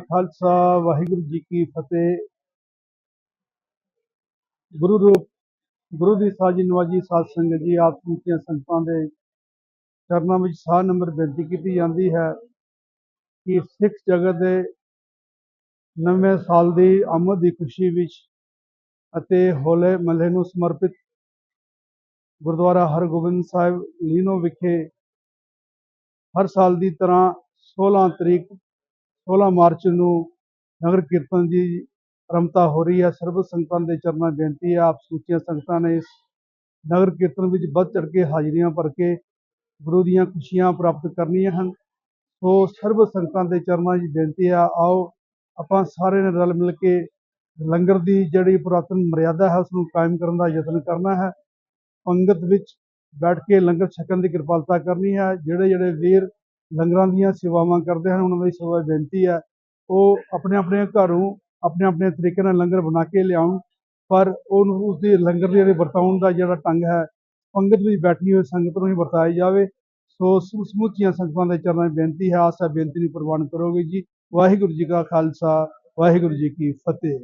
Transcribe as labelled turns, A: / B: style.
A: ਖਾਲਸਾ, ਵਾਹਿਗੁਰੂ ਜੀ ਕੀ ਫਤਿਹ। ਗੁਰੂ ਰੂਪ, ਗੁਰੂ ਦੀ ਸਾਜੀ ਨਵਾਜੀ ਸਾਧ ਸੰਗਤ ਜੀ, ਆਪ ਸਮੁੱਚੀਆਂ ਸੰਗਤਾਂ ਦੇ ਚਰਨਾਂ ਵਿੱਚ ਸਾਹ ਨੰਬਰ ਬੇਨਤੀ ਕੀਤੀ ਜਾਂਦੀ ਹੈ ਕਿ ਸਿੱਖ ਜਗਤ ਦੇ ਨਵੇਂ ਸਾਲ ਦੀ ਆਮਦ ਦੀ ਖੁਸ਼ੀ ਵਿੱਚ ਅਤੇ ਹੋਲੇ ਮਹੱਲੇ ਨੂੰ ਸਮਰਪਿਤ ਗੁਰਦੁਆਰਾ ਹਰਗੋਬਿੰਦ ਸਾਹਿਬ ਲੀਨੋ ਵਿਖੇ ਹਰ ਸਾਲ ਦੀ ਤਰ੍ਹਾਂ 16 ਤਰੀਕ 16 ਮਾਰਚ ਨੂੰ ਨਗਰ ਕੀਰਤਨ ਦੀ ਆਰੰਭਤਾ ਹੋ ਰਹੀ ਹੈ। ਸਰਬ ਸੰਗਤਾਂ ਦੇ ਚਰਨਾਂ ਬੇਨਤੀ ਹੈ, ਆਪ ਸਮੁੱਚੀਆਂ ਸੰਗਤਾਂ ਨੇ ਇਸ ਨਗਰ ਕੀਰਤਨ ਵਿੱਚ ਵੱਧ ਚੜ੍ਹ ਕੇ ਹਾਜ਼ਰੀਆਂ ਭਰ ਕੇ ਗੁਰੂ ਦੀਆਂ ਖੁਸ਼ੀਆਂ ਪ੍ਰਾਪਤ ਕਰਨੀਆਂ ਹਨ। ਸੋ ਸਰਬ ਸੰਗਤਾਂ ਦੇ ਚਰਨਾਂ 'ਚ ਬੇਨਤੀ ਹੈ, ਆਓ ਆਪਾਂ ਸਾਰੇ ਨੇ ਰਲ ਮਿਲ ਕੇ ਲੰਗਰ ਦੀ ਜਿਹੜੀ ਪੁਰਾਤਨ ਮਰਿਆਦਾ ਹੈ ਉਸ ਨੂੰ ਕਾਇਮ ਕਰਨ ਦਾ ਯਤਨ ਕਰਨਾ ਹੈ। ਪੰਗਤ ਵਿੱਚ ਬੈਠ ਕੇ ਲੰਗਰ ਛਕਣ ਦੀ ਕਿਰਪਾਲਤਾ ਕਰਨੀ ਹੈ। ਜਿਹੜੇ ਜਿਹੜੇ ਵੀਰ ਲੰਗਰਾਂ ਦੀਆਂ ਸੇਵਾਵਾਂ ਕਰਦੇ ਹਨ, ਉਹਨਾਂ ਦੀ ਸੇਵਾ ਬੇਨਤੀ ਹੈ। ਉਹ ਆਪਣੇ ਆਪਣੇ ਘਰੋਂ ਆਪਣੇ ਆਪਣੇ ਤਰੀਕੇ ਨਾਲ ਲੰਗਰ ਬਣਾ ਕੇ ਲਿਆਉਣ, ਪਰ ਉਹਨੂੰ ਉਸ ਦੀ ਲੰਗਰ ਦੇ ਜਿਹੜੀ ਵਰਤਾਉਣ ਦਾ ਜਿਹੜਾ ਢੰਗ ਹੈ, ਪੰਗਤ ਵਿੱਚ ਬੈਠੀ ਹੋਈ ਸੰਗਤ ਨੂੰ ਹੀ ਵਰਤਾਇਆ ਜਾਵੇ। ਸੋ ਸਮੁੱਚੀਆਂ ਸੰਗਤਾਂ ਦੇ ਚਰਨਾਂ ਵਿੱਚ ਬੇਨਤੀ ਹੈ, ਆਸਾ ਬੇਨਤੀ ਨੂੰ ਪ੍ਰਵਾਨ ਕਰੋਗੇ ਜੀ। ਵਾਹਿਗੁਰੂ ਜੀ ਕਾ ਖਾਲਸਾ, ਵਾਹਿਗੁਰੂ ਜੀ ਕੀ ਫਤਿਹ।